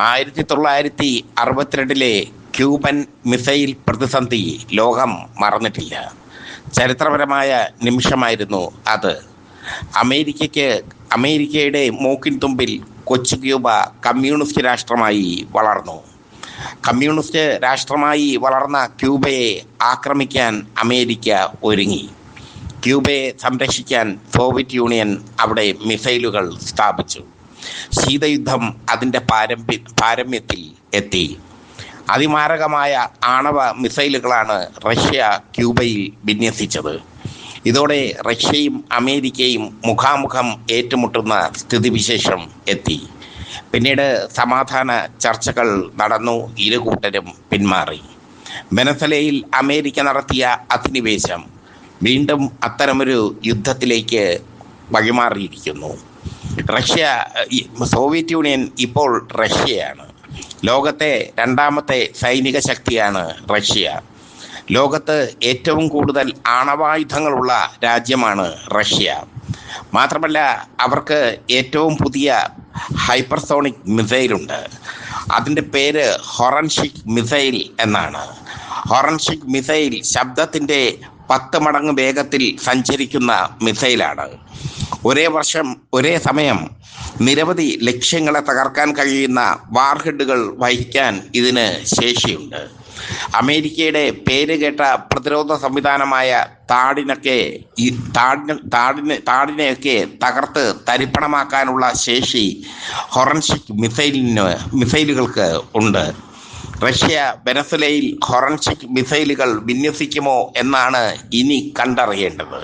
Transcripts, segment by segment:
ആയിരത്തി തൊള്ളായിരത്തി അറുപത്തിരണ്ടിലെ Cuban missile പ്രതിസന്ധി ലോകം മറന്നിട്ടില്ല. ചരിത്രപരമായ നിമിഷമായിരുന്നു അത്. അമേരിക്കയ്ക്ക് അമേരിക്കയുടെ മൂക്കിൻ തുമ്പിൽ കൊച്ചു ക്യൂബ കമ്മ്യൂണിസ്റ്റ് രാഷ്ട്രമായി വളർന്നു. കമ്മ്യൂണിസ്റ്റ് രാഷ്ട്രമായി വളർന്ന ക്യൂബയെ ആക്രമിക്കാൻ അമേരിക്ക ഒരുങ്ങി. ക്യൂബയെ സംരക്ഷിക്കാൻ സോവിയറ്റ് യൂണിയൻ അവിടെ മിസൈലുകൾ സ്ഥാപിച്ചു. ശീതയുദ്ധം അതിന്റെ പാരമ്പ്യ പാരമ്യത്തിൽ എത്തി. അതിമാരകമായ ആണവ മിസൈലുകളാണ് റഷ്യ ക്യൂബയിൽ വിന്യസിച്ചത്. ഇതോടെ റഷ്യയും അമേരിക്കയും മുഖാമുഖം ഏറ്റുമുട്ടുന്ന സ്ഥിതിവിശേഷം എത്തി. പിന്നീട് സമാധാന ചർച്ചകൾ നടന്നു ഇരു കൂട്ടരും പിന്മാറി. വെനസലയിൽ അമേരിക്ക നടത്തിയ അധിനിവേശം വീണ്ടും അത്തരമൊരു യുദ്ധത്തിലേക്ക് വഴിമാറിയിരിക്കുന്നു. റഷ്യ സോവിയറ്റ് യൂണിയൻ ഇപ്പോൾ റഷ്യയാണ്. ലോകത്തെ രണ്ടാമത്തെ സൈനിക ശക്തിയാണ് റഷ്യ. ലോകത്ത് ഏറ്റവും കൂടുതൽ ആണവായുധങ്ങളുള്ള രാജ്യമാണ് റഷ്യ. മാത്രമല്ല അവർക്ക് ഏറ്റവും പുതിയ ഹൈപ്പർസോണിക് മിസൈലുണ്ട്. അതിന്റെ പേര് ഹൊറൻഷിക് മിസൈൽ എന്നാണ്. ഹൊറൻഷിക് മിസൈൽ ശബ്ദത്തിന്റെ പത്ത് മടങ്ങ് വേഗത്തിൽ സഞ്ചരിക്കുന്ന മിസൈലാണ്. ഒരേ വർഷം ഒരേ സമയം നിരവധി ലക്ഷ്യങ്ങളെ തകർക്കാൻ കഴിയുന്ന വാർഹെഡുകൾ വഹിക്കാൻ ഇതിന് ശേഷിയുണ്ട്. അമേരിക്കയുടെ പേര് കേട്ട പ്രതിരോധ സംവിധാനമായ താടിനൊക്കെ ഈ താടിന് താടിന് താടിനെയൊക്കെ തകർത്ത് തരിപ്പണമാക്കാനുള്ള ശേഷി ഹൊറൻഷിക് മിസൈലിന് മിസൈലുകൾക്ക് ഉണ്ട്. റഷ്യ വെനസുലയിൽ ഹൊറൻസിക് മിസൈലുകൾ വിന്യസിക്കുമോ എന്നാണ് ഇനി കണ്ടറിയേണ്ടത്.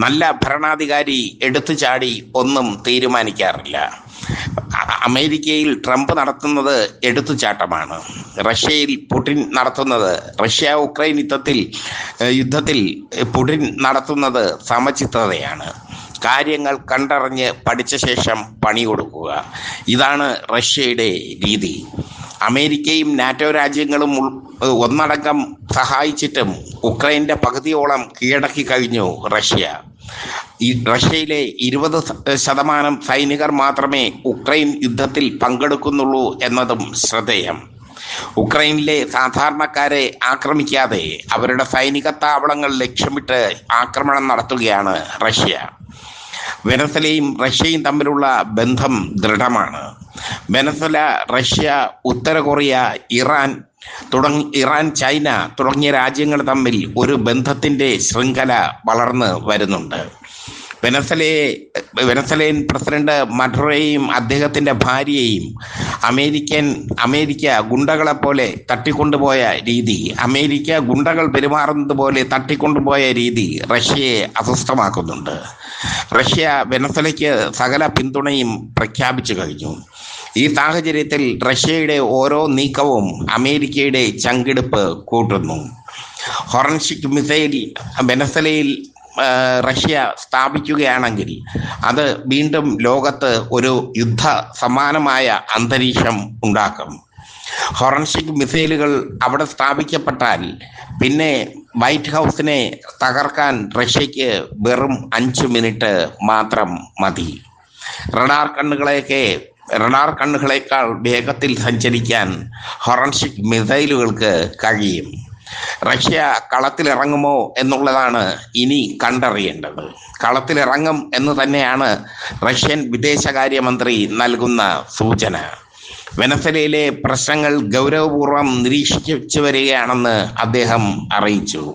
നല്ല ഭരണാധികാരി എടുത്തു ചാടി ഒന്നും തീരുമാനിക്കാറില്ല. അമേരിക്കയിൽ ട്രംപ് നടത്തുന്നത് എടുത്തുചാട്ടമാണ്. റഷ്യയിൽ പുടിൻ നടത്തുന്നത് റഷ്യ ഉക്രൈൻ യുദ്ധത്തിൽ യുദ്ധത്തിൽ പുടിൻ നടത്തുന്നത് സമചിത്തതയാണ്. കാര്യങ്ങൾ കണ്ടറിഞ്ഞ് പഠിച്ച ശേഷം പണി കൊടുക്കുക ഇതാണ് റഷ്യയുടെ രീതി. അമേരിക്കയും നാറ്റോ രാജ്യങ്ങളും ഒന്നടങ്കം സഹായിച്ചിട്ടും ഉക്രൈന്റെ പകുതിയോളം കീഴടക്കി കഴിഞ്ഞു റഷ്യ. ഈ റഷ്യയിലെ ഇരുപത് ശതമാനം സൈനികർ മാത്രമേ ഉക്രൈൻ യുദ്ധത്തിൽ പങ്കെടുക്കുന്നുള്ളൂ എന്നതും ശ്രദ്ധേയം. ഉക്രൈനിലെ സാധാരണക്കാരെ ആക്രമിക്കാതെ അവരുടെ സൈനിക താവളങ്ങൾ ലക്ഷ്യമിട്ട് ആക്രമണം നടത്തുകയാണ് റഷ്യ. വെനസലയും റഷ്യയും തമ്മിലുള്ള ബന്ധം ദൃഢമാണ്. വെനസല റഷ്യ ഉത്തര കൊറിയ ഇറാൻ തുടങ്ങി ഇറാൻ ചൈന തുടങ്ങിയ രാജ്യങ്ങൾ തമ്മിൽ ഒരു ബന്ധത്തിന്റെ ശൃംഖല വളർന്ന് വരുന്നുണ്ട്. വെനസലയെ വെനസലേൻ പ്രസിഡന്റ് മഡുറയെയും അദ്ദേഹത്തിന്റെ ഭാര്യയെയും അമേരിക്കൻ അമേരിക്ക ഗുണ്ടകളെ പോലെ തട്ടിക്കൊണ്ടുപോയ രീതി അമേരിക്ക ഗുണ്ടകൾ പെരുമാറുന്നത് പോലെ തട്ടിക്കൊണ്ടുപോയ രീതി റഷ്യയെ അസ്വസ്ഥമാക്കുന്നുണ്ട്. റഷ്യ വെനസലയ്ക്ക് സകല പിന്തുണയും പ്രഖ്യാപിച്ചു കഴിഞ്ഞു. ഈ സാഹചര്യത്തിൽ റഷ്യയുടെ ഓരോ നീക്കവും അമേരിക്കയുടെ ചങ്കിടുപ്പ് കൂട്ടുന്നു. ഹൊറൻഷിക് മിസൈൽ വെനസലയിൽ റഷ്യ സ്ഥാപിക്കുകയാണെങ്കിൽ അത് വീണ്ടും ലോകത്ത് ഒരു യുദ്ധ സമാനമായ അന്തരീക്ഷം ഉണ്ടാക്കും. ഫോറൻസിക് മിസൈലുകൾ അവിടെ സ്ഥാപിക്കപ്പെട്ടാൽ പിന്നെ വൈറ്റ് ഹൗസിനെ തകർക്കാൻ റഷ്യക്ക് വെറും അഞ്ച് മിനിറ്റ് മാത്രം മതി. റഡാർ കണ്ണുകളെയൊക്കെ റഡാർ കണ്ണുകളേക്കാൾ വേഗത്തിൽ സഞ്ചരിക്കാൻ ഫോറൻസിക് മിസൈലുകൾക്ക് കഴിയും. റഷ്യ കളത്തിലിറങ്ങുമോ എന്നുള്ളതാണ് ഇനി കണ്ടറിയേണ്ടത്. കളത്തിലിറങ്ങും എന്ന് തന്നെയാണ് റഷ്യൻ വിദേശകാര്യമന്ത്രി നൽകുന്ന സൂചന. വെനസലയിലെ പ്രശ്നങ്ങൾ ഗൗരവപൂർവം നിരീക്ഷിച്ചു വരികയാണെന്ന് അദ്ദേഹം അറിയിച്ചു.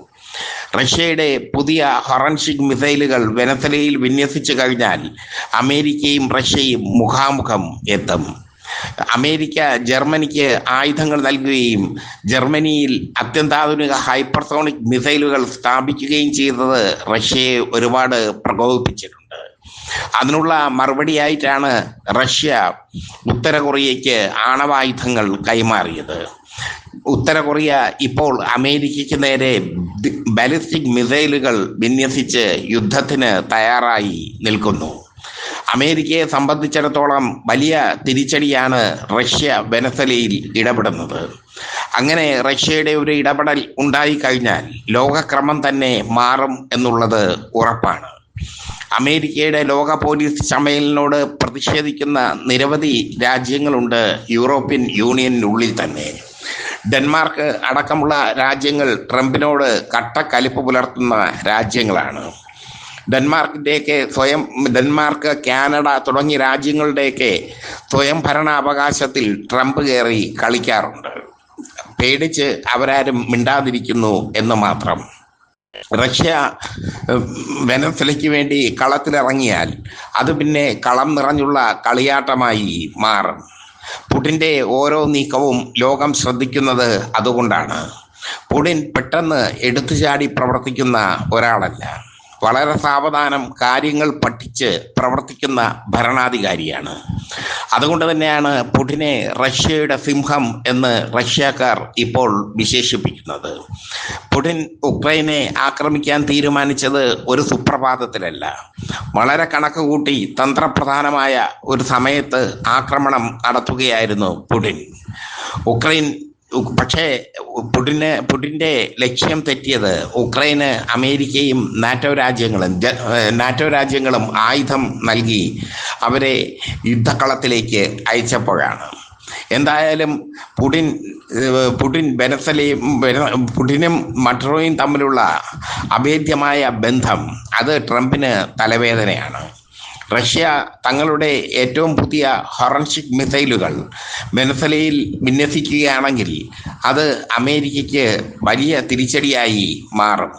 റഷ്യയുടെ പുതിയ ഹൊറൻഷിക് മിസൈലുകൾ വെനസലയിൽ വിന്യസിച്ചു കഴിഞ്ഞാൽ അമേരിക്കയും റഷ്യയും മുഖാമുഖം എത്തും. അമേരിക്ക ജർമ്മനിക്ക് ആയുധങ്ങൾ നൽകുകയും ജർമ്മനിയിൽ അത്യന്താധുനിക ഹൈപ്പർസോണിക് മിസൈലുകൾ സ്ഥാപിക്കുകയും ചെയ്തത് റഷ്യയെ ഒരുപാട് പ്രകോപിപ്പിച്ചിട്ടുണ്ട്. അതിനുള്ള മറുപടിയായിട്ടാണ് റഷ്യ ഉത്തര കൊറിയയ്ക്ക് ആണവായുധങ്ങൾ കൈമാറിയത്. ഉത്തര കൊറിയ ഇപ്പോൾ അമേരിക്കയ്ക്ക് നേരെ ബാലിസ്റ്റിക് മിസൈലുകൾ വിന്യസിച്ച് യുദ്ധത്തിന് തയ്യാറായി നിൽക്കുന്നു. അമേരിക്കയെ സംബന്ധിച്ചിടത്തോളം വലിയ തിരിച്ചടിയാണ് റഷ്യ വെനസലയിൽ ഇടപെടുന്നത്. അങ്ങനെ റഷ്യയുടെ ഒരു ഇടപെടൽ ഉണ്ടായി കഴിഞ്ഞാൽ ലോകക്രമം തന്നെ മാറും എന്നുള്ളത് ഉറപ്പാണ്. അമേരിക്കയുടെ ലോക പോലീസ് ചമയലിനോട് പ്രതിഷേധിക്കുന്ന നിരവധി രാജ്യങ്ങളുണ്ട് യൂറോപ്യൻ യൂണിയനുള്ളിൽ തന്നെ. ഡെൻമാർക്ക് അടക്കമുള്ള രാജ്യങ്ങൾ ട്രംപിനോട് കട്ടക്കലിപ്പ് പുലർത്തുന്ന രാജ്യങ്ങളാണ്. ഡെൻമാർക്കിന്റെയൊക്കെ സ്വയം ഡെൻമാർക്ക് കാനഡ തുടങ്ങിയ രാജ്യങ്ങളുടെയൊക്കെ സ്വയം ഭരണാവകാശത്തിൽ ട്രംപ് കയറി കളിക്കാറുണ്ട്. പേടിച്ച് അവരാരും മിണ്ടാതിരിക്കുന്നു എന്ന് മാത്രം. റഷ്യ വെനസിലയ്ക്ക് വേണ്ടി കളത്തിലിറങ്ങിയാൽ അത് പിന്നെ കളം നിറഞ്ഞുള്ള കളിയാട്ടമായി മാറും. പുടിന്റെ ഓരോ നീക്കവും ലോകം ശ്രദ്ധിക്കുന്നത് അതുകൊണ്ടാണ്. പുടിൻ പെട്ടെന്ന് എടുത്തുചാടി പ്രവർത്തിക്കുന്ന ഒരാളല്ല. വളരെ സാവധാനം കാര്യങ്ങൾ പഠിച്ച് പ്രവർത്തിക്കുന്ന ഭരണാധികാരിയാണ്. അതുകൊണ്ട് തന്നെയാണ് പുടിനെ റഷ്യയുടെ സിംഹം എന്ന് റഷ്യക്കാർ ഇപ്പോൾ വിശേഷിപ്പിക്കുന്നത്. പുടിൻ ഉക്രൈനെ ആക്രമിക്കാൻ തീരുമാനിച്ചത് ഒരു സുപ്രഭാതത്തിലല്ല. വളരെ കണക്ക് കൂട്ടി തന്ത്രപ്രധാനമായ ഒരു സമയത്ത് ആക്രമണം നടത്തുകയായിരുന്നു പുടിൻ. ഉക്രൈൻ പക്ഷേ പുടിന് പുടിന്റെ ലക്ഷ്യം തെറ്റിയത് ഉക്രൈന് അമേരിക്കയും നാറ്റോ രാജ്യങ്ങളും നാറ്റോ രാജ്യങ്ങളും ആയുധം നൽകി അവരെ യുദ്ധക്കളത്തിലേക്ക് അയച്ചപ്പോഴാണ്. എന്തായാലും പുടിൻ പുടിൻ ബെനസലയും പുടിനും മട്രോയും തമ്മിലുള്ള അഭേദ്യമായ ബന്ധം അത് ട്രംപിന് തലവേദനയാണ്. റഷ്യ തങ്ങളുടെ ഏറ്റവും പുതിയ ഹൊറൻസിക് മിസൈലുകൾ വെനസലയിൽ വിന്യസിക്കുകയാണെങ്കിൽ അത് അമേരിക്കയ്ക്ക് വലിയ തിരിച്ചടിയായി മാറും.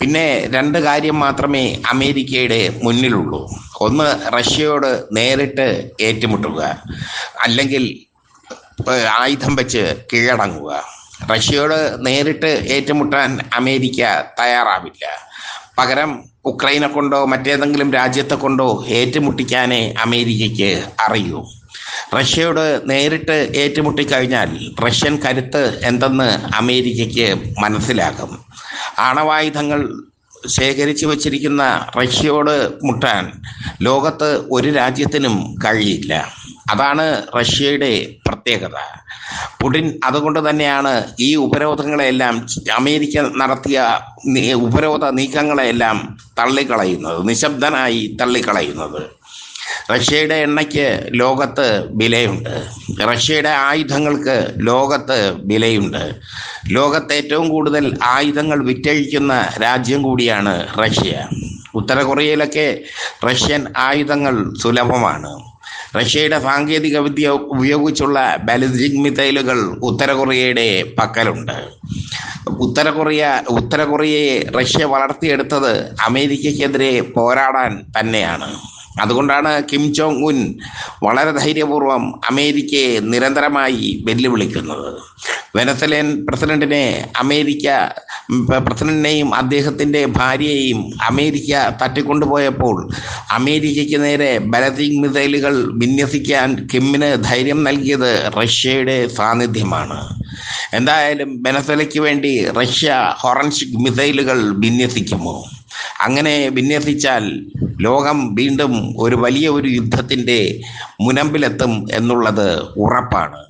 പിന്നെ രണ്ട് കാര്യം മാത്രമേ അമേരിക്കയുടെ മുന്നിലുള്ളൂ. ഒന്ന് റഷ്യയോട് നേരിട്ട് ഏറ്റുമുട്ടുക അല്ലെങ്കിൽ ആയുധം വെച്ച് കീഴടങ്ങുക. റഷ്യയോട് നേരിട്ട് ഏറ്റുമുട്ടാൻ അമേരിക്ക തയ്യാറാവില്ല. പകരം ഉക്രൈനെ കൊണ്ടോ മറ്റേതെങ്കിലും രാജ്യത്തെ കൊണ്ടോ ഏറ്റുമുട്ടിക്കാനേ അമേരിക്കയ്ക്ക് അറിയൂ. റഷ്യയോട് നേരിട്ട് ഏറ്റുമുട്ടിക്കഴിഞ്ഞാൽ റഷ്യൻ കരുത്ത് എന്തെന്ന് അമേരിക്കയ്ക്ക് മനസ്സിലാകും. ആണവായുധങ്ങൾ ശേഖരിച്ചു വച്ചിരിക്കുന്ന റഷ്യയോട് മുട്ടാൻ ലോകത്ത് ഒരു രാജ്യത്തിനും കഴിയില്ല. അതാണ് റഷ്യയുടെ പ്രത്യേകത. പുടിൻ അതുകൊണ്ട് തന്നെയാണ് ഈ ഉപരോധങ്ങളെല്ലാം അമേരിക്ക നടത്തിയ ഉപരോധ നീക്കങ്ങളെല്ലാം തള്ളിക്കളയുന്നത് നിശബ്ദനായി തള്ളിക്കളയുന്നത്. റഷ്യയുടെ എണ്ണയ്ക്ക് ലോകത്ത് വിലയുണ്ട്. റഷ്യയുടെ ആയുധങ്ങൾക്ക് ലോകത്ത് വിലയുണ്ട്. ലോകത്ത് ഏറ്റവും കൂടുതൽ ആയുധങ്ങൾ വിറ്റഴിക്കുന്ന രാജ്യം കൂടിയാണ് റഷ്യ. ഉത്തര കൊറിയയിലൊക്കെ റഷ്യൻ ആയുധങ്ങൾ സുലഭമാണ്. റഷ്യയുടെ സാങ്കേതിക വിദ്യ ഉപയോഗിച്ചുള്ള ബാലിസ്റ്റിക് മിസൈലുകൾ ഉത്തര കൊറിയയുടെ പക്കലുണ്ട്. ഉത്തര കൊറിയ ഉത്തര കൊറിയയെ റഷ്യ വളർത്തിയെടുത്തത് അമേരിക്കയ്ക്കെതിരെ പോരാടാൻ തന്നെയാണ്. അതുകൊണ്ടാണ് കിം ജോങ് ഉൻ വളരെ ധൈര്യപൂർവം അമേരിക്കയെ നിരന്തരമായി വെല്ലുവിളിക്കുന്നത്. വെനസലേൻ പ്രസിഡന്റിനെ അമേരിക്ക പ്രസിഡന്റിനെയും അദ്ദേഹത്തിന്റെ ഭാര്യയെയും അമേരിക്ക തട്ടിക്കൊണ്ടുപോയപ്പോൾ അമേരിക്കയ്ക്ക് നേരെ ബലസ്റ്റിക് മിസൈലുകൾ വിന്യസിക്കാൻ കിമ്മിന് ധൈര്യം നൽകിയത് റഷ്യയുടെ സാന്നിധ്യമാണ്. എന്തായാലും വെനസലയ്ക്ക് വേണ്ടി റഷ്യ ഹൊറൻസിക് മിസൈലുകൾ വിന്യസിക്കുമോ? അങ്ങനെ വിന്യസിച്ചാൽ ലോകം വീണ്ടും ഒരു വലിയ ഒരു യുദ്ധത്തിന്റെ മുനമ്പിലെത്തും എന്നുള്ളത് ഉറപ്പാണ്.